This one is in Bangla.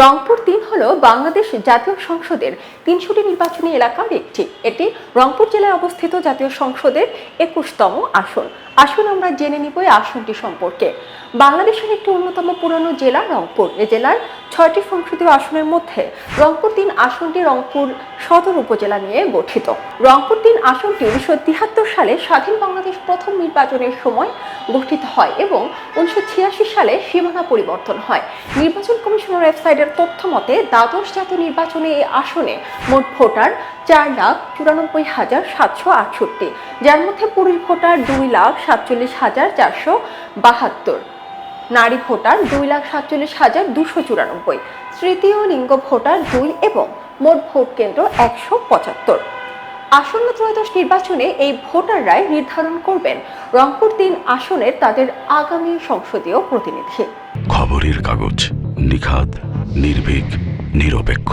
রংপুর তিন হল বাংলাদেশ জাতীয় সংসদের তিনশোটি নির্বাচনী এলাকার একটি। এটি রংপুর জেলায় অবস্থিত জাতীয় সংসদের একুশতম আসন। আসুন আমরা জেনে নিব এই আসনটি সম্পর্কে। বাংলাদেশের একটি অন্যতম পুরনো জেলা রংপুর। এ জেলার ছয়টি সংসদীয় আসনের মধ্যে রংপুর তিন আসনটি রংপুর সদর উপজেলা নিয়ে গঠিত। রংপুর তিন আসনটি উনিশশো তিয়াত্তর সালে স্বাধীন বাংলাদেশ প্রথম নির্বাচনের সময় গঠিত হয় এবং উনিশশো ছিয়াশি সালে সীমানা পরিবর্তন হয়। নির্বাচন কমিশনের ওয়েবসাইটের তথ্য মতে, দ্বাদশ জাতীয় নির্বাচনে এই আসনে মোট ভোটার চার লাখ চুরানব্বই হাজার সাতশো আটষট্টি, যার মধ্যে পুরুষ ভোটার দুই লাখ সাতচল্লিশ হাজার চারশো বাহাত্তর। নারী ভোটার দুই লাখ সাতচল্লিশ হাজার দুশো চুরানব্বই, তৃতীয় লিঙ্গ ভোটার দুই এবং মোট ভোট কেন্দ্র একশো পঁচাত্তর। আসন্ন ত্রয়োদশ নির্বাচনে এই ভোটাররাই নির্ধারণ করবেন রংপুর তিন আসনের তাদের আগামী সংসদীয় প্রতিনিধি। খবরের কাগজ নিখাত নির্ভীক, নিরপেক্ষ।